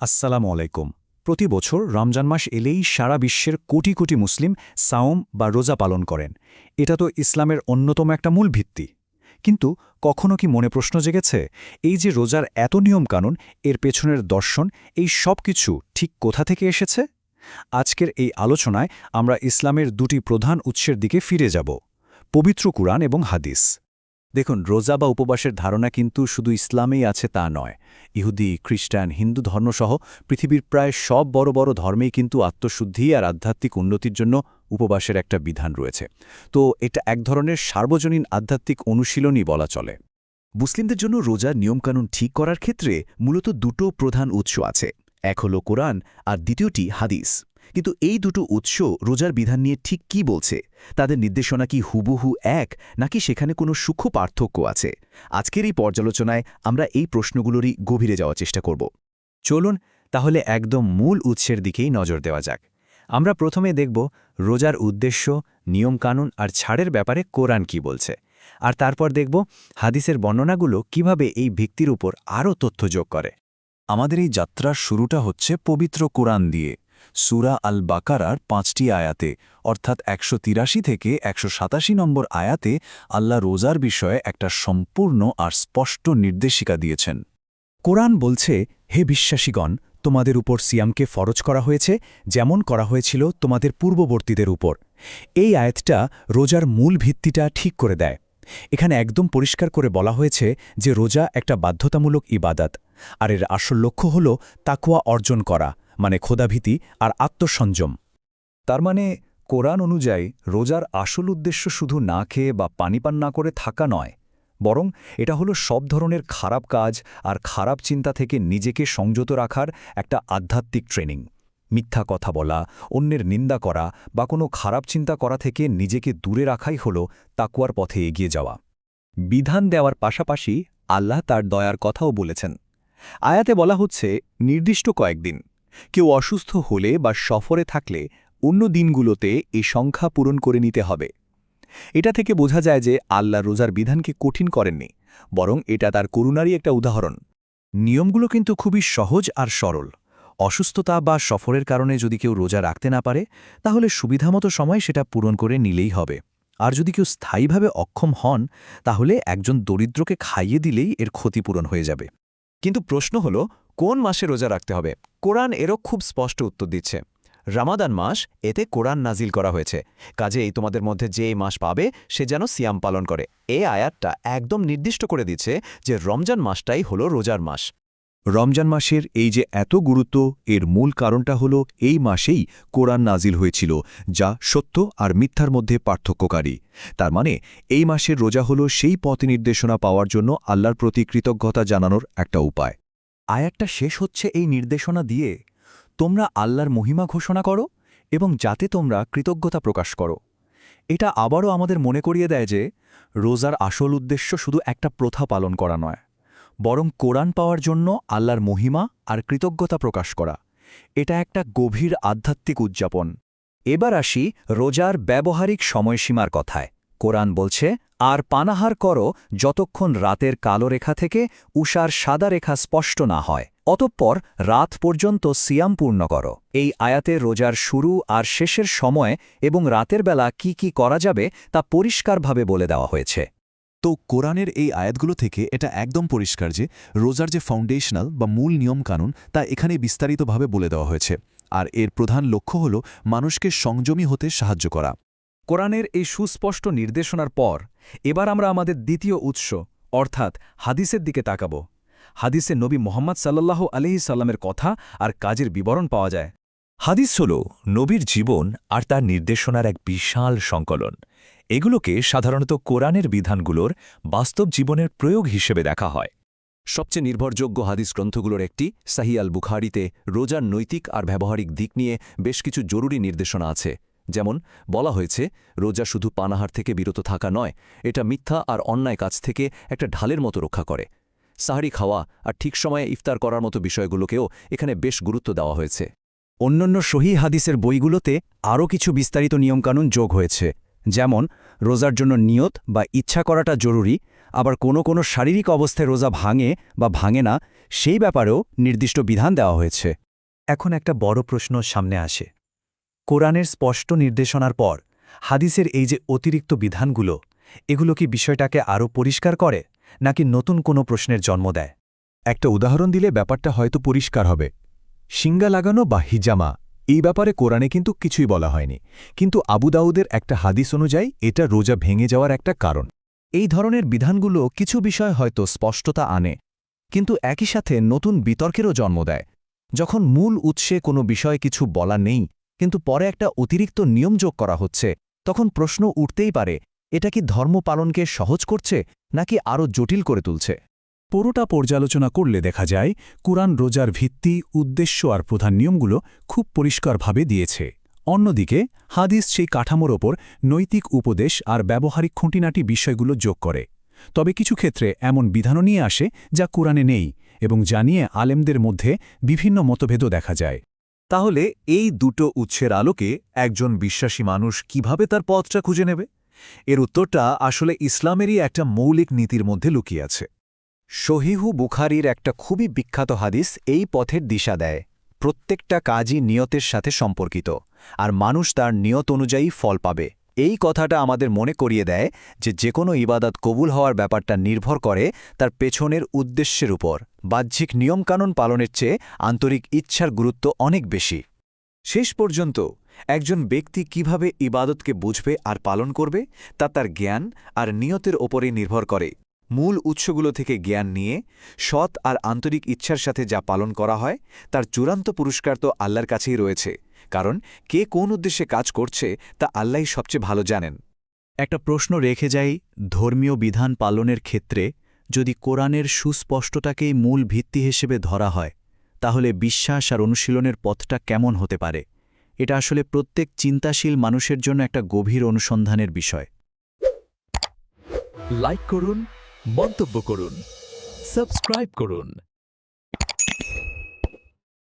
আসসালামু আলাইকুম। প্রতি বছর রমজান মাস এলেই সারা বিশ্বের কোটি কোটি মুসলিম সাওম বা রোজা পালন করেন। এটা তো ইসলামের অন্যতম একটা মূল ভিত্তি। কিন্তু কখনো কি মনে প্রশ্ন জেগেছে, এই যে রোজার এত নিয়মকানুন, এর পেছনের দর্শন, এই সব কিছু ঠিক কোথা থেকে এসেছে? আজকের এই আলোচনায় আমরা ইসলামের দুটি প্রধান উৎসের দিকে ফিরে যাব, পবিত্র কুরআন এবং হাদিস। দেখুন, রোজা বা উপবাসের ধারণা কিন্তু শুধু ইসলামেই আছে তা নয়। ইহুদি, খ্রিস্টান, হিন্দু ধর্মসহ পৃথিবীর প্রায় সব বড় বড় ধর্মেই কিন্তু আত্মশুদ্ধি আর আধ্যাত্মিক উন্নতির জন্য উপবাসের একটা বিধান রয়েছে। তো এটা এক ধরনের সার্বজনীন আধ্যাত্মিক অনুশীলনই বলা চলে। মুসলিমদের জন্য রোজার নিয়মকানুন ঠিক করার ক্ষেত্রে মূলত দুটো প্রধান উৎস আছে। এক হল কোরআন আর দ্বিতীয়টি হাদিস। কিন্তু এই দুটো উৎস রোজার বিধান নিয়ে ঠিক কি বলছে? তাদের নির্দেশনা কি হুবহু এক, নাকি সেখানে কোনো সূক্ষ্ম পার্থক্য আছে? আজকের এই পর্যালোচনায় আমরা এই প্রশ্নগুলোরই গভীরে যাওয়ার চেষ্টা করব। চলুন তাহলে একদম মূল উৎসের দিকেই নজর দেওয়া যাক। আমরা প্রথমে দেখব রোজার উদ্দেশ্য, নিয়মকানুন আর ছাড়ের ব্যাপারে কোরআন কি বলছে। আর তারপর দেখব হাদিসের বর্ণনাগুলো কীভাবে এই ভিত্তির উপর আরও তথ্য যোগ করে। আমাদের এই যাত্রার শুরুটা হচ্ছে পবিত্র কোরআন দিয়ে। সুরা আল বাকারার পাঁচটি আয়াতে, অর্থাৎ একশো তিরাশি থেকে একশো সাতাশি নম্বর আয়াতে আল্লাহ রোজার বিষয়ে একটা সম্পূর্ণ আর স্পষ্ট নির্দেশিকা দিয়েছেন। কোরআন বলছে, হে বিশ্বাসীগণ, তোমাদের উপর সিয়ামকে ফরজ করা হয়েছে, যেমন করা হয়েছিল তোমাদের পূর্ববর্তীদের উপর। এই আয়াতটা রোজার মূল ভিত্তিটা ঠিক করে দেয়। এখানে একদম পরিষ্কার করে বলা হয়েছে যে রোজা একটা বাধ্যতামূলক ইবাদাত, আর এর আসল লক্ষ্য হল তাকুয়া অর্জন করা। মানে খোদাভীতি আর আত্মসংযম। তার মানে কোরআন অনুযায়ী রোজার আসল উদ্দেশ্য শুধু না খেয়ে বা পানি পান না করে থাকা নয়, বরং এটা হলো সব ধরনের খারাপ কাজ আর খারাপ চিন্তা থেকে নিজেকে সংযত রাখার একটা আধ্যাত্মিক ট্রেনিং। মিথ্যা কথা বলা, অন্যের নিন্দা করা বা কোনো খারাপ চিন্তা করা থেকে নিজেকে দূরে রাখাই হল তাকুয়ার পথে এগিয়ে যাওয়া। বিধান দেওয়ার পাশাপাশি আল্লাহ তার দয়ার কথাও বলেছেন। আয়াতে বলা হচ্ছে, নির্দিষ্ট কয়েকদিন। কেউ অসুস্থ হলে বা সফরে থাকলে অন্য দিনগুলোতে এই সংখ্যা পূরণ করে নিতে হবে। এটা থেকে বোঝা যায় যে আল্লাহ রোজার বিধানকে কঠিন করেননি, বরং এটা তার করুণারই একটা উদাহরণ। নিয়মগুলো কিন্তু খুবই সহজ আর সরল। অসুস্থতা বা সফরের কারণে যদি কেউ রোজা রাখতে না পারে, তাহলে সুবিধামতো সময় সেটা পূরণ করে নিলেই হবে। আর যদি কেউ স্থায়ীভাবে অক্ষম হন, তাহলে একজন দরিদ্রকে খাইয়ে দিলেই এর ক্ষতিপূরণ হয়ে যাবে। কিন্তু প্রশ্ন হল কোন মাসে রোজা রাখতে হবে? কোরআন এরও খুব স্পষ্ট উত্তর দিচ্ছে। রামাদান মাস এতে কোরআন নাজিল করা হয়েছে। কাজে এই তোমাদের মধ্যে যে মাস পাবে, সে যেন সিয়াম পালন করে। এই আয়াতটা একদম নির্দিষ্ট করে দিচ্ছে যে রমজান মাসটাই হল রোজার মাস। রমজান মাসের এই যে এত গুরুত্ব, এর মূল কারণটা হল এই মাসেই কোরআন নাজিল হয়েছিল, যা সত্য আর মিথ্যার মধ্যে পার্থক্যকারী। তার মানে এই মাসের রোজা হল সেই পথ নির্দেশনা পাওয়ার জন্য আল্লাহর প্রতি কৃতজ্ঞতা জানানোর একটা উপায়। আয়াতটা শেষ হচ্ছে এই নির্দেশনা দিয়ে, তোমরা আল্লাহর মহিমা ঘোষণা করো এবং যাতে তোমরা কৃতজ্ঞতা প্রকাশ করো। এটা আবারও আমাদের মনে করিয়ে দেয় যে, রোজার আসল উদ্দেশ্য শুধু একটা প্রথা পালন করা নয়, বরং কোরআন পাওয়ার জন্য আল্লাহর মহিমা আর কৃতজ্ঞতা প্রকাশ করা। এটা একটা গভীর আধ্যাত্মিক উদযাপন। এবার আসি রোজার ব্যবহারিক সময়সীমার কথায়। কোরআন বলছে, আর পানাহার করো যতক্ষণ রাতের কালো রেখা থেকে উষার সাদা রেখা স্পষ্ট না হয়, অতঃপর রাত পর্যন্ত সিয়াম পূর্ণ করো। এই আয়াতে রোজার শুরু আর শেষের সময় এবং রাতের বেলা কি কি করা যাবে তা পরিষ্কারভাবে বলে দেওয়া হয়েছে। তো কোরআনের এই আয়াতগুলো থেকে এটা একদম পরিষ্কার যে, রোজার যে ফাউন্ডেশনাল বা মূল নিয়ম কানুন তা এখানে বিস্তারিতভাবে বলে দেওয়া হয়েছে। আর এর প্রধান লক্ষ্য হল মানুষকে সংযমী হতে সাহায্য করা। কোরআনের এই সুস্পষ্ট নির্দেশনার পর, এবার আমরা আমাদের দ্বিতীয় উৎস, অর্থাৎ হাদিসের দিকে তাকাব। হাদিসে নবী মোহাম্মদ সাল্লাহ আলহি সাল্লামের কথা আর কাজের বিবরণ পাওয়া যায়। হাদিস হল নবীর জীবন আর তার নির্দেশনার এক বিশাল সংকলন। এগুলোকে সাধারণত কোরআনের বিধানগুলোর বাস্তব জীবনের প্রয়োগ হিসেবে দেখা হয়। সবচেয়ে নির্ভরযোগ্য হাদিস গ্রন্থগুলোর একটি সাহি আল বুখারিতে রোজার নৈতিক আর ব্যবহারিক দিক নিয়ে বেশ কিছু জরুরি নির্দেশনা আছে। যেমন, বলা হয়েছে, রোজা শুধু পানাহার থেকে বিরত থাকা নয়, এটা মিথ্যা আর অন্যায় কাজ থেকে একটা ঢালের মতো রক্ষা করে। সাহারি খাওয়া আর ঠিক সময়ে ইফতার করার মতো বিষয়গুলোকেও এখানে বেশ গুরুত্ব দেওয়া হয়েছে। অন্যান্য সহি হাদিসের বইগুলোতে আরও কিছু বিস্তারিত নিয়মকানুন যোগ হয়েছে, যেমন, রোজার জন্য নিয়ত বা ইচ্ছা করাটা জরুরি, আবার কোনো কোনো শারীরিক অবস্থায় রোজা ভাঙে বা ভাঙে না, সেই ব্যাপারেও নির্দিষ্ট বিধান দেওয়া হয়েছে। এখন একটা বড় প্রশ্ন সামনে আসে। কোরআনের স্পষ্ট নির্দেশনার পর, হাদিসের এই যে অতিরিক্ত বিধানগুলো, এগুলো কি বিষয়টাকে আরও পরিষ্কার করে, নাকি নতুন কোনো প্রশ্নের জন্ম দেয়? একটা উদাহরণ দিলে ব্যাপারটা হয়তো পরিষ্কার হবে। সিঙ্গা লাগানো বা হিজামা, এই ব্যাপারে কোরআনে কিন্তু কিছুই বলা হয়নি। কিন্তু আবু দাউদের একটা হাদিস অনুযায়ী এটা রোজা ভেঙে যাওয়ার একটা কারণ। এই ধরনের বিধানগুলো কিছু বিষয় হয়তো স্পষ্টতা আনে, কিন্তু একই সাথে নতুন বিতর্কেরও জন্ম দেয়। যখন মূল উৎসে কোনো বিষয়ে কিছু বলা নেই কিন্তু পরে একটা অতিরিক্ত নিয়ম যোগ করা হচ্ছে। তখন প্রশ্ন উঠতেই পারে, এটা কি ধর্ম পালনকে সহজ করছে, নাকি আরও জটিল করে তুলছে? পুরোটা পর্যালোচনা করলে দেখা যায়, কুরআন রোজার ভিত্তি, উদ্দেশ্য আর প্রধান নিয়মগুলো খুব পরিষ্কারভাবে দিয়েছে। অন্যদিকে, হাদিস সেই কাঠামোর ওপর নৈতিক উপদেশ আর ব্যবহারিক খুঁটিনাটি বিষয়গুলো যোগ করে। তবে কিছু ক্ষেত্রে এমন বিধানও নিয়ে আসে যা কুরআনে নেই এবং জানিয়ে আলেমদের মধ্যে বিভিন্ন মতভেদও দেখা যায়। তাহলে এই দুটো উৎসের আলোকে একজন বিশ্বাসী মানুষ কীভাবে তার পথটা খুঁজে নেবে? এর উত্তরটা আসলে ইসলামেরই একটা মৌলিক নীতির মধ্যে লুকিয়ে আছে। শহীহু বুখারির একটা খুবই বিখ্যাত হাদিস এই পথের দিশা দেয়, প্রত্যেকটা কাজই নিয়তের সাথে সম্পর্কিত, আর মানুষ তার নিয়ত অনুযায়ী ফল পাবে। এই কথাটা আমাদের মনে করিয়ে দেয় যে যে কোনো ইবাদত কবুল হওয়ার ব্যাপারটা নির্ভর করে তার পেছনের উদ্দেশ্যের উপর। বাহ্যিক নিয়মকানুন পালনের চেয়ে আন্তরিক ইচ্ছার গুরুত্ব অনেক বেশি। শেষ পর্যন্ত, একজন ব্যক্তি কীভাবে ইবাদতকে বুঝবে আর পালন করবে, তা তার জ্ঞান আর নিয়তের ওপরে নির্ভর করে। মূল উৎসগুলো থেকে জ্ঞান নিয়ে, সৎ আর আন্তরিক ইচ্ছার সাথে যা পালন করা হয়, তার চূড়ান্ত পুরস্কার তো আল্লাহর কাছেই রয়েছে, কারণ কে কোন উদ্দেশ্যে কাজ করছে, তা আল্লাহই সবচেয়ে ভালো জানেন। একটা প্রশ্ন রেখে যাই, ধর্মীয় বিধান পালনের ক্ষেত্রে যদি কোরআনের সুস্পষ্টটাকেই মূল ভিত্তি হিসেবে ধরা হয়, তাহলে বিশ্বাস আর অনুশীলনের পথটা কেমন হতে পারে? এটা আসলে প্রত্যেক চিন্তাশীল মানুষের জন্য একটা গভীর অনুসন্ধানের বিষয়। লাইক করুন, মন্তব্য করুন সাবস্ক্রাইব করুন।